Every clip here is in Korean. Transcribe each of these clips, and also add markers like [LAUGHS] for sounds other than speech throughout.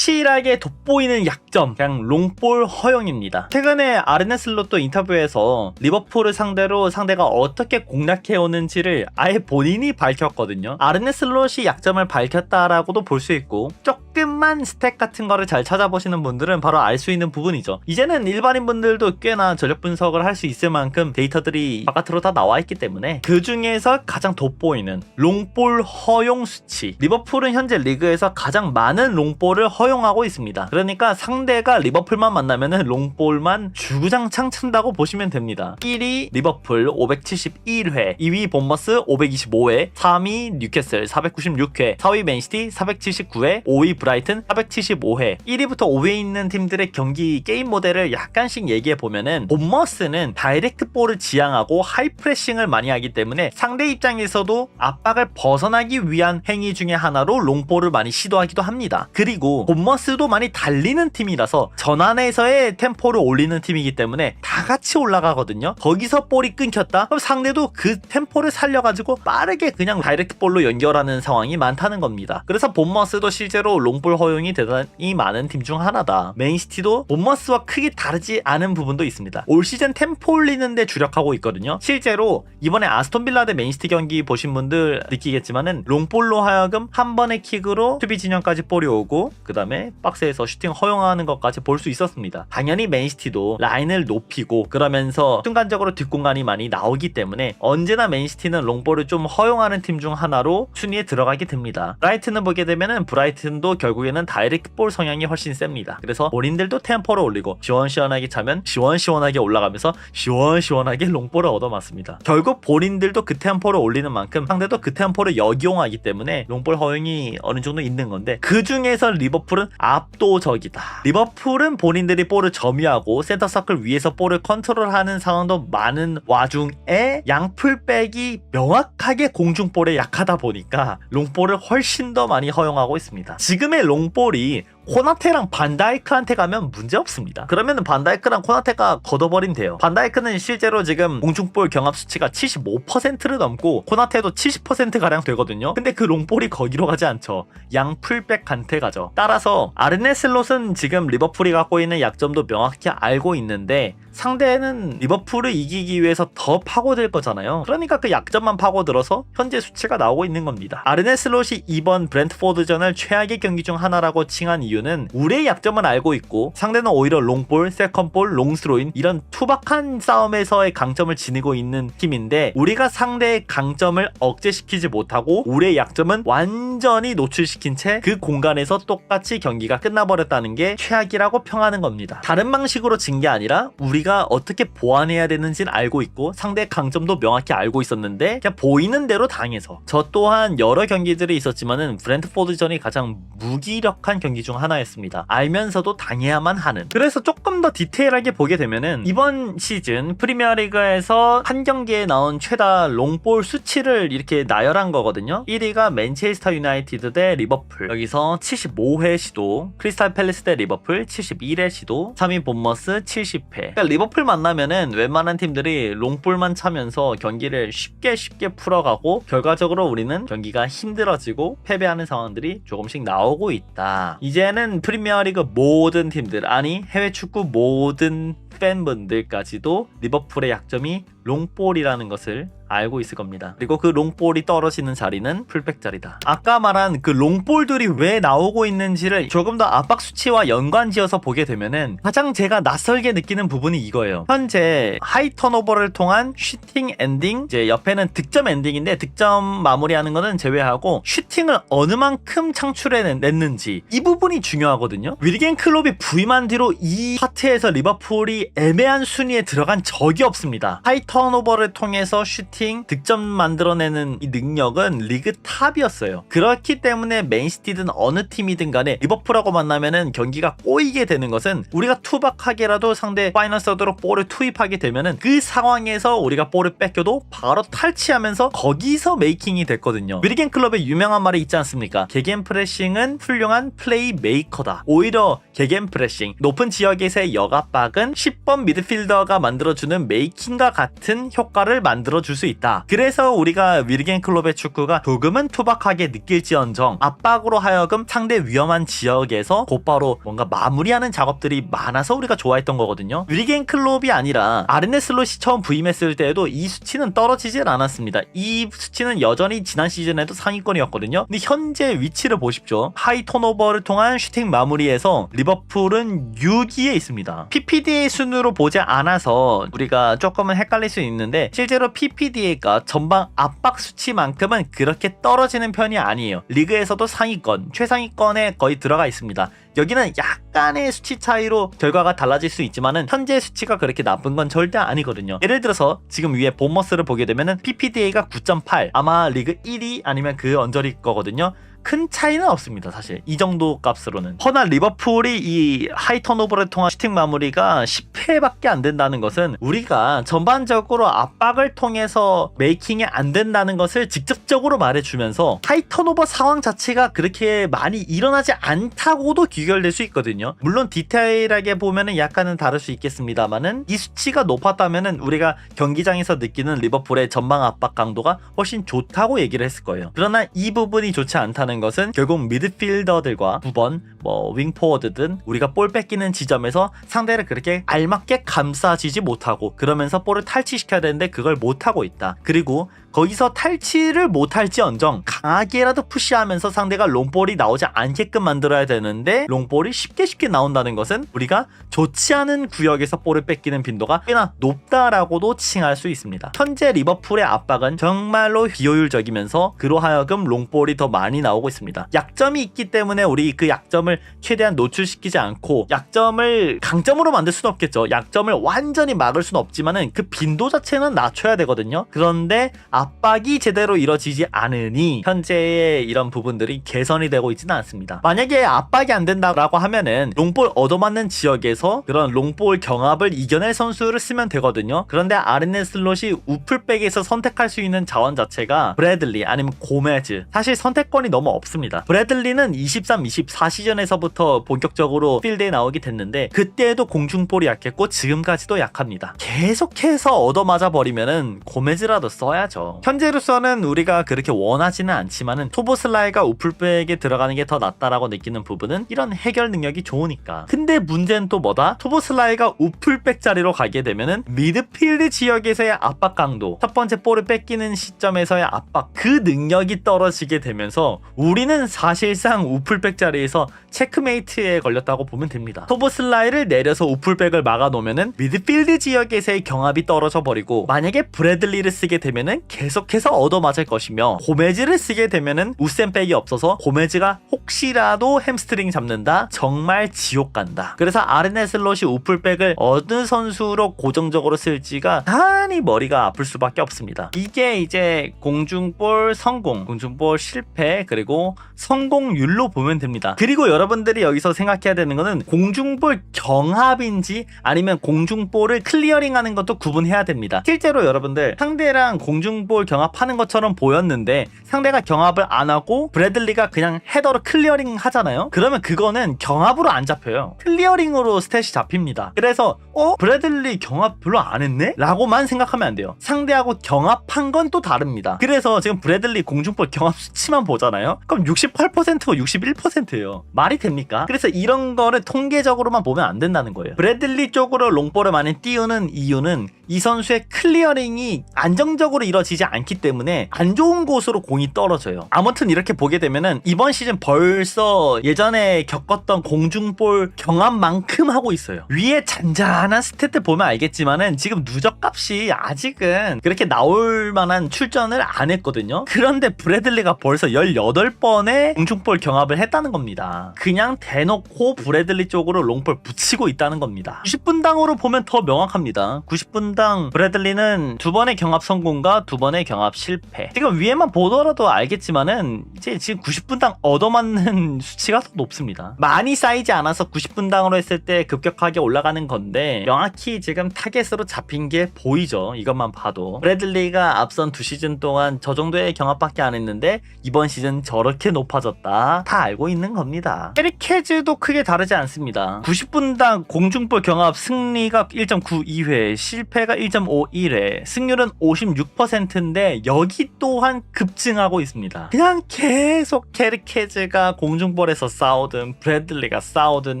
확실하게 돋보이는 약점 그냥 롱볼 허용입니다. 최근에 아르네슬로또 인터뷰에서 리버풀을 상대로 상대가 어떻게 공략해 오는지를 아예 본인이 밝혔거든요. 아르네슬롯이 약점을 밝혔다라고도 볼 수 있고 조금만 스택 같은 거를 잘 찾아보시는 분들은 바로 알 수 있는 부분이죠. 이제는 일반인 분들도 꽤나 전력 분석을 할 수 있을 만큼 데이터들이 바깥으로 다 나와 있기 때문에 그 중에서 가장 돋보이는 롱볼 허용 수치. 리버풀은 현재 리그에서 가장 많은 롱볼을 허용 하고 있습니다. 그러니까 상대가 리버풀만 만나면은 롱볼만 주구장창 찬다고 보시면 됩니다. 1위 리버풀 571회, 2위 본머스 525회, 3위 뉴캐슬 496회, 4위 맨시티 479회, 5위 브라이튼 475회, 1위부터 5위에 있는 팀들의 경기 게임 모델을 약간씩 얘기해 보면은 본머스는 다이렉트 볼을 지향하고 하이 프레싱을 많이 하기 때문에 상대 입장에서도 압박을 벗어나기 위한 행위 중에 하나로 롱볼을 많이 시도하기도 합니다. 그리고 본 머스도 많이 달리는 팀이라서 전환에서의 템포를 올리는 팀이기 때문에 다 같이 올라가거든요. 거기서 볼이 끊겼다? 그럼 상대도 그 템포를 살려가지고 빠르게 그냥 다이렉트 볼로 연결하는 상황이 많다는 겁니다. 그래서 본머스도 실제로 롱볼 허용이 대단히 많은 팀 중 하나다. 맨시티도 본머스와 크게 다르지 않은 부분도 있습니다. 올 시즌 템포 올리는데 주력하고 있거든요. 실제로 이번에 아스톤빌라 대 맨시티 경기 보신 분들 느끼겠지만은 롱볼로 하여금 한 번의 킥으로 수비 진영까지 볼이 오고 그 다음에 박스에서 슈팅 허용하는 것까지 볼 수 있었습니다. 당연히 맨시티도 라인을 높이고 그러면서 순간적으로 뒷공간이 많이 나오기 때문에 언제나 맨시티는 롱볼을 좀 허용하는 팀 중 하나로 순위에 들어가게 됩니다. 브라이튼을 보게 되면은 브라이튼도 결국에는 다이렉트 볼 성향이 훨씬 셉니다. 그래서 본인들도 템포를 올리고 시원시원하게 차면 시원시원하게 올라가면서 시원시원하게 롱볼을 얻어맞습니다. 결국 본인들도 그 템포를 올리는 만큼 상대도 그 템포를 역이용하기 때문에 롱볼 허용이 어느 정도 있는 건데 그 중에서 리버풀은 압도적이다. 리버풀은 본인들이 볼을 점유하고 센터 서클 위에서 볼을 컨트롤하는 상황도 많은 와중에 양풀백이 명확하게 공중볼에 약하다 보니까 롱볼을 훨씬 더 많이 허용하고 있습니다. 지금의 롱볼이 코나테랑 반다이크한테 가면 문제 없습니다. 그러면은 반다이크랑 코나테가 걷어버린 돼요. 반다이크는 실제로 지금 공중볼 경합 수치가 75%를 넘고 코나테도 70% 가량 되거든요. 근데 그 롱볼이 거기로 가지 않죠. 양 풀백한테 가죠. 따라서 아르네 슬롯은 지금 리버풀이 갖고 있는 약점도 명확히 알고 있는데 상대는 리버풀을 이기기 위해서 더 파고들 거잖아요. 그러니까 그 약점만 파고들어서 현재 수치가 나오고 있는 겁니다. 아르네슬롯이 이번 브랜트포드전을 최악의 경기 중 하나라고 칭한 이유는 우리의 약점은 알고 있고 상대는 오히려 롱볼, 세컨볼, 롱스로인 이런 투박한 싸움에서의 강점을 지니고 있는 팀인데 우리가 상대의 강점을 억제시키지 못하고 우리의 약점은 완전히 노출시킨 채 그 공간에서 똑같이 경기가 끝나버렸다는 게 최악이라고 평하는 겁니다. 다른 방식으로 진 게 아니라 우리가 어떻게 보완해야 되는지는 알고 있고 상대의 강점도 명확히 알고 있었는데 그냥 보이는 대로 당해서 저 또한 여러 경기들이 있었지만은 브랜트포드전이 가장 무기력한 경기 중 하나였습니다. 알면서도 당해야만 하는. 그래서 조금 더 디테일하게 보게 되면은 이번 시즌 프리미어리그에서 한 경기에 나온 최다 롱볼 수치를 이렇게 나열한 거거든요. 1위가 맨체스터 유나이티드 대 리버풀. 여기서 75회 시도, 크리스탈 팰리스 대 리버풀 71회 시도, 3위 본머스 70회. 그러니까 리버풀 만나면은 웬만한 팀들이 롱볼만 차면서 경기를 쉽게 쉽게 풀어가고 결과적으로 우리는 경기가 힘들어지고 패배하는 상황들이 조금씩 나오고 있다. 이제는 프리미어리그 모든 팀들 아니 해외 축구 모든 팬분들까지도 리버풀의 약점이 롱볼이라는 것을 알고 있을 겁니다. 그리고 그 롱볼이 떨어지는 자리는 풀백 자리다. 아까 말한 그 롱볼들이 왜 나오고 있는지를 조금 더 압박 수치와 연관지어서 보게 되면은 가장 제가 낯설게 느끼는 부분이 이거예요. 현재 하이 턴오버를 통한 슈팅 엔딩, 이제 옆에는 득점 엔딩인데 득점 마무리하는 거는 제외하고 슈팅을 어느 만큼 창출해냈는지 이 부분이 중요하거든요. 위리겐 클롭이 부임한 뒤로 이 파트에서 리버풀이 애매한 순위에 들어간 적이 없습니다. 하이 턴오버를 통해서 슈팅, 득점 만들어내는 이 능력은 리그 탑이었어요. 그렇기 때문에 맨시티든 어느 팀이든 간에 리버풀하고 만나면은 경기가 꼬이게 되는 것은 우리가 투박하게라도 상대 파이널 서드로 볼을 투입하게 되면은 그 상황에서 우리가 볼을 뺏겨도 바로 탈취하면서 거기서 메이킹이 됐거든요. 위리겐 클럽의 유명한 말이 있지 않습니까? 개겐 프레싱은 훌륭한 플레이 메이커다. 오히려 개겐 프레싱, 높은 지역에서의 역압박은 10번 미드필더가 만들어주는 메이킹과 같은 효과를 만들어줄 수 있다. 그래서 우리가 위르겐 클롭의 축구가 조금은 투박하게 느낄지언정 압박으로 하여금 상대 위험한 지역에서 곧바로 뭔가 마무리하는 작업들이 많아서 우리가 좋아했던 거거든요. 위르겐 클롭이 아니라 아르네 슬롯이 처음 부임했을 때에도 이 수치는 떨어지질 않았습니다. 이 수치는 여전히 지난 시즌에도 상위권이었거든요. 근데 현재 위치를 보십시오. 하이 턴오버를 통한 슈팅 마무리에서 리버풀은 6위에 있습니다. PPDA 순으로 보지 않아서 우리가 조금은 헷갈릴 수 있는데 실제로 PPDA가 전방 압박 수치만큼은 그렇게 떨어지는 편이 아니에요. 리그에서도 상위권, 최상위권에 거의 들어가 있습니다. 여기는 약간의 수치 차이로 결과가 달라질 수 있지만은 현재 수치가 그렇게 나쁜 건 절대 아니거든요. 예를 들어서 지금 위에 본머스를 보게 되면은 PPDA가 9.8 아마 리그 1위 아니면 그 언저리 거거든요. 큰 차이는 없습니다 사실. 이 정도 값으로는. 허나 리버풀이 이 하이 턴오버를 통한 슈팅 마무리가 10회밖에 안 된다는 것은 우리가 전반적으로 압박을 통해서 메이킹이 안 된다는 것을 직접적으로 말해주면서 하이 턴오버 상황 자체가 그렇게 많이 일어나지 않다고도 귀결될 수 있거든요. 물론 디테일하게 보면은 약간은 다를 수 있겠습니다만은 이 수치가 높았다면은 우리가 경기장에서 느끼는 리버풀의 전방 압박 강도가 훨씬 좋다고 얘기를 했을 거예요. 그러나 이 부분이 좋지 않다는 것은 결국 미드필더들과 9번 뭐 윙포워드든 우리가 볼 뺏기는 지점에서 상대를 그렇게 알맞게 감싸지지 못하고 그러면서 볼을 탈취시켜야 되는데 그걸 못하고 있다. 그리고 거기서 탈취를 못할지언정 강하게라도 푸시하면서 상대가 롱볼이 나오지 않게끔 만들어야 되는데 롱볼이 쉽게 쉽게 나온다는 것은 우리가 좋지 않은 구역에서 볼을 뺏기는 빈도가 꽤나 높다라고도 칭할 수 있습니다. 현재 리버풀의 압박은 정말로 비효율적이면서 그로 하여금 롱볼이 더 많이 나오고 있습니다. 약점이 있기 때문에 우리 그 약점을 최대한 노출시키지 않고 약점을 강점으로 만들 수는 없겠죠. 약점을 완전히 막을 수는 없지만은 그 빈도 자체는 낮춰야 되거든요. 그런데 압박이 제대로 이뤄지지 않으니 현재의 이런 부분들이 개선이 되고 있지는 않습니다. 만약에 압박이 안 된다라고 하면은 롱볼 얻어맞는 지역에서 그런 롱볼 경합을 이겨낼 선수를 쓰면 되거든요. 그런데 아르네 슬롯이 우풀백에서 선택할 수 있는 자원 자체가 브래들리 아니면 고메즈 사실 선택권이 너무 없습니다. 브래들리는 23, 24 시즌에서부터 본격적으로 필드에 나오게 됐는데 그때도 공중볼이 약했고 지금까지도 약합니다. 계속해서 얻어맞아 버리면은 고메즈라도 써야죠. 현재로서는 우리가 그렇게 원하지는 않지만은 토보슬라이가 우풀백에 들어가는 게 더 낫다라고 느끼는 부분은 이런 해결 능력이 좋으니까. 근데 문제는 또 뭐다? 토보슬라이가 우풀백 자리로 가게 되면은 미드필드 지역에서의 압박 강도, 첫 번째 볼을 뺏기는 시점에서의 압박, 그 능력이 떨어지게 되면서 우리는 사실상 우풀백 자리에서 체크메이트에 걸렸다고 보면 됩니다. 토보슬라이를 내려서 우풀백을 막아놓으면은 미드필드 지역에서의 경합이 떨어져 버리고 만약에 브래들리를 쓰게 되면은 계속해서 얻어맞을 것이며 고메즈를 쓰게 되면은 우센백이 없어서 고메즈가 혹시라도 햄스트링 잡는다 정말 지옥 간다. 그래서 아르네 슬롯이 우풀백을 어느 선수로 고정적으로 쓸지가 단히 머리가 아플 수밖에 없습니다. 이게 이제 공중볼 성공, 공중볼 실패 그리고 성공률로 보면 됩니다. 그리고 여러분들이 여기서 생각해야 되는 거는 공중볼 경합인지 아니면 공중볼을 클리어링하는 것도 구분해야 됩니다. 실제로 여러분들 상대랑 공중 볼 경합하는 것처럼 보였는데 상대가 경합을 안 하고 브래들리가 그냥 헤더로 클리어링 하잖아요. 그러면 그거는 경합으로 안 잡혀요. 클리어링으로 스탯이 잡힙니다. 그래서 어 브래들리 경합 별로 안 했네? 라고만 생각하면 안 돼요. 상대하고 경합한 건 또 다릅니다. 그래서 지금 브래들리 공중볼 경합 수치만 보잖아요. 그럼 68%가 61%예요. 말이 됩니까? 그래서 이런 거를 통계적으로만 보면 안 된다는 거예요. 브래들리 쪽으로 롱볼을 많이 띄우는 이유는 이 선수의 클리어링이 안정적으로 이루어지지 않기 때문에 안 좋은 곳으로 공이 떨어져요. 아무튼 이렇게 보게 되면은 이번 시즌 벌써 예전에 겪었던 공중볼 경합만큼 하고 있어요. 위에 잔잔한 스탯들 보면 알겠지만은 지금 누적값이 아직은 그렇게 나올 만한 출전을 안 했거든요. 그런데 브래들리가 벌써 18번의 공중볼 경합을 했다는 겁니다. 그냥 대놓고 브래들리 쪽으로 롱볼 붙이고 있다는 겁니다. 90분당으로 보면 더 명확합니다. 90분당 90분당 브래들리는 두 번의 경합 성공과 두 번의 경합 실패. 지금 위에만 보더라도 알겠지만은 이제 지금 90분당 얻어맞는 [LAUGHS] 수치가 더 높습니다. 많이 쌓이지 않아서 90분당으로 했을 때 급격하게 올라가는 건데 명확히 지금 타겟으로 잡힌 게 보이죠. 이것만 봐도 브래들리가 앞선 두 시즌 동안 저 정도의 경합밖에 안 했는데 이번 시즌 저렇게 높아졌다. 다 알고 있는 겁니다. 캐리케즈도 크게 다르지 않습니다. 90분당 공중볼 경합 승리가 1.92회, 실패가 1.51회, 승률은 56%인데 여기 또한 급증하고 있습니다. 그냥 계속 캐리케즈가 공중볼에서 싸우든 브래들리가 싸우든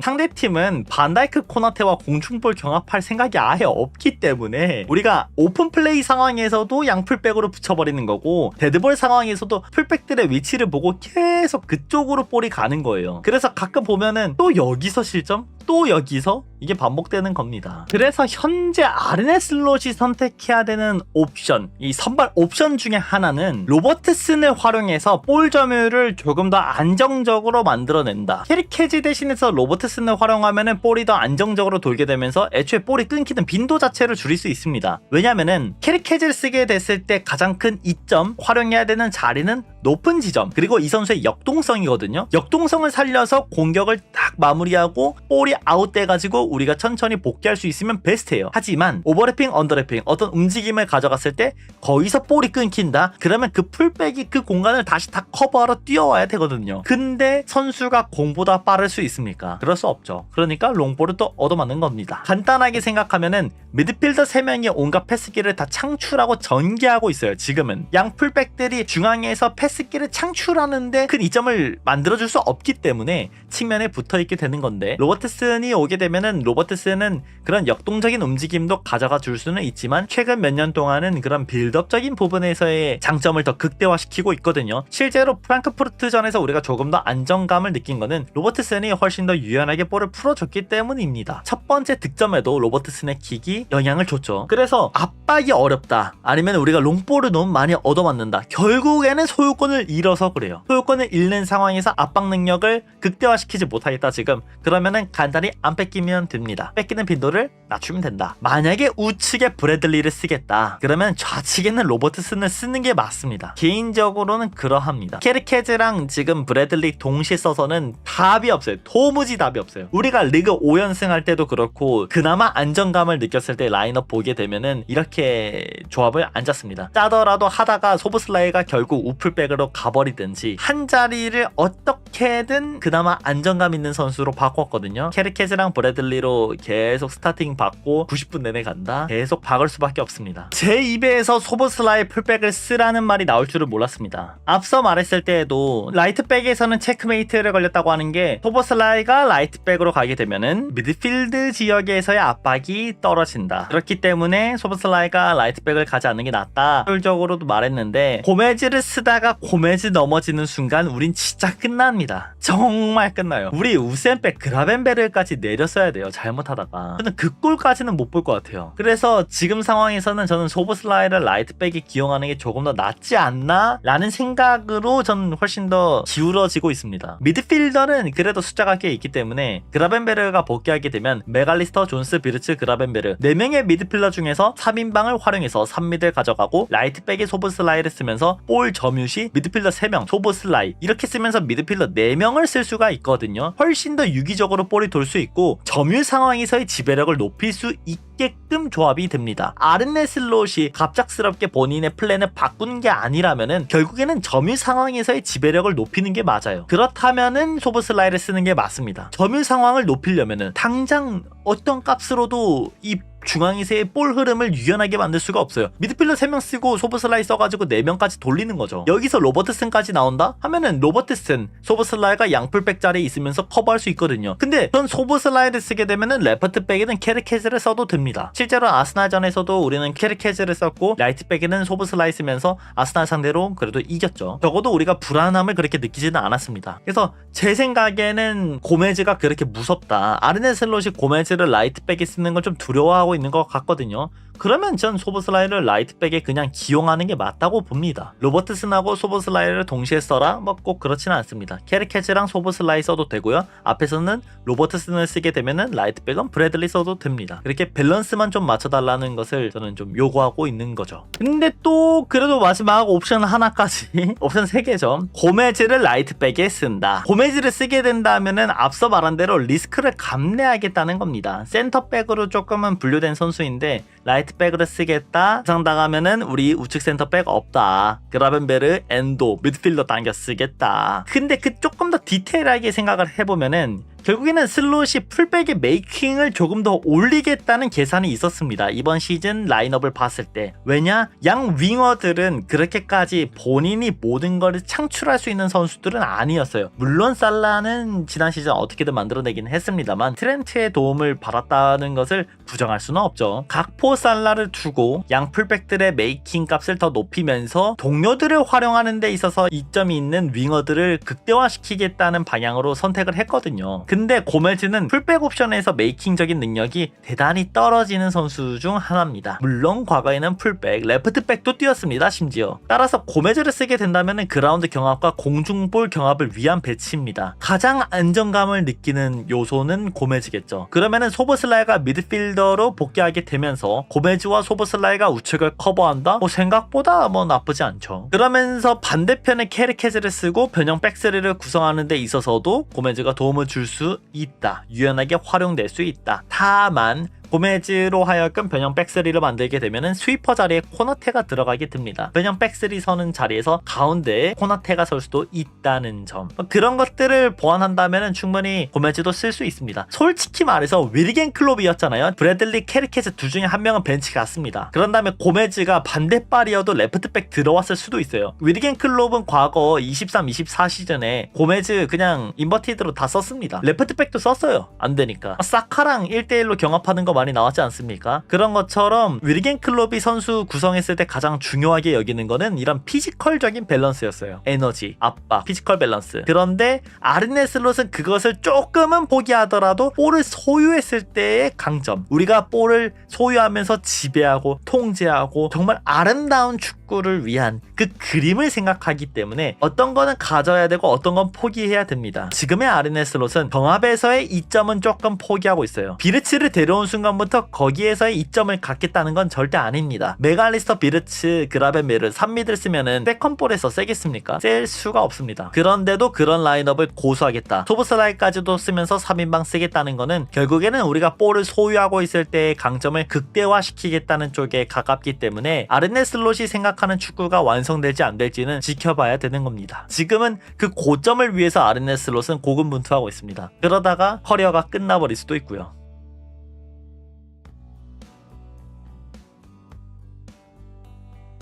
상대팀은 반다이크 코나테와 공중볼 경합할 생각이 아예 없기 때문에 우리가 오픈 플레이 상황에서도 양풀백으로 붙여버리는 거고 데드볼 상황에서도 풀백들의 위치를 보고 계속 그쪽으로 볼이 가는 거예요. 그래서 가끔 보면은 또 여기서 실점? 또 여기서 이게 반복되는 겁니다. 그래서 현재 아르네슬롯이 선택해야 되는 옵션, 이 선발 옵션 중에 하나는 로버트슨을 활용해서 볼 점유율을 조금 더 안정적으로 만들어낸다. 캐리케지 대신해서 로버트슨을 활용하면은 볼이 더 안정적으로 돌게 되면서 애초에 볼이 끊기는 빈도 자체를 줄일 수 있습니다. 왜냐면은 캐리케지를 쓰게 됐을 때 가장 큰 이점, 활용해야 되는 자리는 높은 지점, 그리고 이 선수의 역동성이거든요. 역동성을 살려서 공격을 딱 마무리하고 볼이 아웃돼가지고 우리가 천천히 복귀할 수 있으면 베스트예요. 하지만 오버래핑, 언더래핑 어떤 움직임을 가져갔을 때 거기서 볼이 끊긴다. 그러면 그 풀백이 그 공간을 다시 다 커버하러 뛰어와야 되거든요. 근데 선수가 공보다 빠를 수 있습니까? 그럴 수 없죠. 그러니까 롱볼을 또 얻어맞는 겁니다. 간단하게 생각하면은 미드필더 3명이 온갖 패스기를 다 창출하고 전개하고 있어요. 지금은 양 풀백들이 중앙에서 패스 기를 창출하는데 큰 이점을 만들어줄 수 없기 때문에 측면에 붙어있게 되는 건데 로버트슨이 오게 되면은 로버트슨은 그런 역동적인 움직임도 가져가 줄 수는 있지만 최근 몇 년 동안은 그런 빌드업적인 부분에서의 장점을 더 극대화시키고 있거든요. 실제로 프랑크푸르트전에서 우리가 조금 더 안정감을 느낀 거는 로버트슨이 훨씬 더 유연하게 볼을 풀어줬기 때문입니다. 첫 번째 득점에도 로버트슨의 킥이 영향을 줬죠. 그래서 압박이 어렵다. 아니면 우리가 롱볼을 너무 많이 얻어맞는다. 결국에는 소유 권을 잃어서 그래요. 소유권을 잃는 상황에서 압박 능력을 극대화시키지 못하겠다 지금. 그러면은 간단히 안 뺏기면 됩니다. 뺏기는 빈도를 낮추면 된다. 만약에 우측에 브래들리를 쓰겠다. 그러면 좌측에는 로버트슨을 쓰는 게 맞습니다. 개인적으로는 그러합니다. 캐리케즈랑 지금 브래들리 동시에 써서는 답이 없어요. 도무지 답이 없어요. 우리가 리그 5연승 할 때도 그렇고 그나마 안정감을 느꼈을 때 라인업 보게 되면은 이렇게 조합을 안 짰습니다. 짜더라도 하다가 소브슬라이가 결국 우풀백 으로 가버리든지 한 자리를 어떻게든 그나마 안정감 있는 선수로 바꿨거든요. 캐리케즈랑 브래들리로 계속 스타팅 받고 90분 내내 간다. 계속 박을 수밖에 없습니다. 제 입에서 소브슬라이 풀백을 쓰라는 말이 나올 줄을 몰랐습니다. 앞서 말했을 때에도 라이트백에서는 체크메이트를 걸렸다고 하는 게 소브슬라이가 라이트백으로 가게 되면은 미드필드 지역에서의 압박이 떨어진다. 그렇기 때문에 소브슬라이가 라이트백을 가지 않는 게 낫다. 효율적으로도 말했는데 고메즈를 쓰다가 고메즈 넘어지는 순간 우린 진짜 끝납니다. 정말 끝나요. 우리 우센백 그라벤베르까지 내렸어야 돼요. 잘못하다가. 저는 그 골까지는 못 볼 것 같아요. 그래서 지금 상황에서는 저는 소브슬라이를 라이트백에 기용하는 게 조금 더 낫지 않나? 라는 생각으로 저는 훨씬 더 기울어지고 있습니다. 미드필더는 그래도 숫자가 꽤 있기 때문에 그라벤베르가 복귀하게 되면 메갈리스터, 존스, 비르츠, 그라벤베르 4명의 미드필더 중에서 3인방을 활용해서 3미드를 가져가고 라이트백에 소브슬라이를 쓰면서 볼 점유시 미드필더 3명, 소브슬라이 이렇게 쓰면서 미드필더 4명을 쓸 수가 있거든요. 훨씬 더 유기적으로 볼이 돌 수 있고 점유 상황에서의 지배력을 높일 수 있게끔 조합이 됩니다. 아르네 슬롯이 갑작스럽게 본인의 플랜을 바꾼 게 아니라면은 결국에는 점유 상황에서의 지배력을 높이는 게 맞아요. 그렇다면은 소브슬라이를 쓰는 게 맞습니다. 점유 상황을 높이려면은 당장 어떤 값으로도 이 중앙에서의 볼 흐름을 유연하게 만들 수가 없어요. 미드필더 3명 쓰고 소브슬라이 써가지고 4명까지 돌리는 거죠. 여기서 로버트슨까지 나온다? 하면은 로버트슨, 소브슬라이가 양풀백 자리에 있으면서 커버할 수 있거든요. 근데 전 소브슬라이를 쓰게 되면은 레프트백에는 캐리케즈를 써도 됩니다. 실제로 아스날전에서도 우리는 캐리케즈를 썼고 라이트백에는 소브슬라이 쓰면서 아스날 상대로 그래도 이겼죠. 적어도 우리가 불안함을 그렇게 느끼지는 않았습니다. 그래서 제 생각에는 고메즈가 그렇게 무섭다. 아르네 슬롯이 고메즈를 라이트백에 쓰는 걸 좀 두려워하고 하고 있는 것 같거든요. 그러면 전 소보슬라이를 라이트백에 그냥 기용하는 게 맞다고 봅니다. 로버트슨하고 소보슬라이를 동시에 써라? 뭐 꼭 그렇지는 않습니다. 캐리캐치랑 소보슬라이 써도 되고요. 앞에서는 로버트슨을 쓰게 되면은 라이트백은 브래들리 써도 됩니다. 이렇게 밸런스만 좀 맞춰달라는 것을 저는 좀 요구하고 있는 거죠. 근데 또 그래도 마지막 옵션 하나까지 [LAUGHS] 옵션 3개죠. 고메즈를 라이트백에 쓴다. 고메즈를 쓰게 된다면은 앞서 말한 대로 리스크를 감내하겠다는 겁니다. 센터백으로 조금은 분류된 선수인데 라이트 백으로 쓰겠다. 상당하면은 우리 우측 센터 백 없다. 그라벤베르, 엔도, 미드필더 당겨 쓰겠다. 근데 그 조금 더 디테일하게 생각을 해보면은 결국에는 슬롯이 풀백의 메이킹을 조금 더 올리겠다는 계산이 있었습니다. 이번 시즌 라인업을 봤을 때. 왜냐? 양 윙어들은 그렇게까지 본인이 모든 걸 창출할 수 있는 선수들은 아니었어요. 물론 살라는 지난 시즌 어떻게든 만들어내긴 했습니다만 트렌트의 도움을 받았다는 것을 부정할 수는 없죠. 각포 살라를 두고 양 풀백들의 메이킹 값을 더 높이면서 동료들을 활용하는 데 있어서 이점이 있는 윙어들을 극대화시키겠다는 방향으로 선택을 했거든요. 근데 고멜즈는 풀백 옵션에서 메이킹적인 능력이 대단히 떨어지는 선수 중 하나입니다. 물론 과거에는 풀백, 레프트백도 뛰었습니다. 심지어. 따라서 고멜즈를 쓰게 된다면 그라운드 경합과 공중볼 경합을 위한 배치입니다. 가장 안정감을 느끼는 요소는 고멜즈겠죠. 그러면은 소보슬라이가 미드필더로 복귀하게 되면서 고멜즈와 소보슬라이가 우측을 커버한다? 뭐 생각보다 뭐 나쁘지 않죠. 그러면서 반대편에 캐리케즈를 쓰고 변형 백스리를 구성하는 데 있어서도 고멜즈가 도움을 줄 수 있다. 유연하게 활용될 수 있다. 다만 고메즈로 하여금 변형 백스리를 만들게 되면은 스위퍼 자리에 코너테가 들어가게 됩니다. 변형 백스리 서는 자리에서 가운데에 코너테가 설 수도 있다는 점. 그런 것들을 보완한다면은 충분히 고메즈도 쓸 수 있습니다. 솔직히 말해서 윌겐 클롭이었잖아요. 브래들리 캐리켓스 둘 중에 한 명은 벤치 갔습니다. 그런 다음에 고메즈가 반대발이어도 레프트백 들어왔을 수도 있어요. 윌겐 클롭은 과거 23, 24 시즌에 고메즈 그냥 인버티드로 다 썼습니다. 레프트백도 썼어요. 안 되니까. 사카랑 1대1로 경합하는 거 많이 나왔지 않습니까? 그런 것처럼 위리겐 클롭이 선수 구성했을 때 가장 중요하게 여기는 거는 이런 피지컬적인 밸런스였어요. 에너지, 압박, 피지컬 밸런스. 그런데 아르네 슬롯은 그것을 조금은 포기하더라도 볼을 소유했을 때의 강점. 우리가 볼을 소유하면서 지배하고 통제하고 정말 아름다운 축구를 위한 그 그림을 생각하기 때문에 어떤 거는 가져야 되고 어떤 건 포기해야 됩니다. 지금의 아르네 슬롯은 경합에서의 이점은 조금 포기하고 있어요. 비르츠를 데려온 순간 부터 거기에서의 이점을 갖겠다는 건 절대 아닙니다. 메갈리스터 비르츠 그라벤메르 3미들 쓰면은 세컨볼에서 세겠습니까? 셀 수가 없습니다. 그런데도 그런 라인업을 고수하겠다. 소브스라이까지도 쓰면서 3인방 쓰겠다는 거는 결국에는 우리가 볼을 소유하고 있을 때의 강점을 극대화시키겠다는 쪽에 가깝기 때문에 아르네 슬롯이 생각하는 축구가 완성될지 안 될지는 지켜봐야 되는 겁니다. 지금은 그 고점을 위해서 아르네 슬롯은 고군분투하고 있습니다. 그러다가 커리어가 끝나버릴 수도 있고요.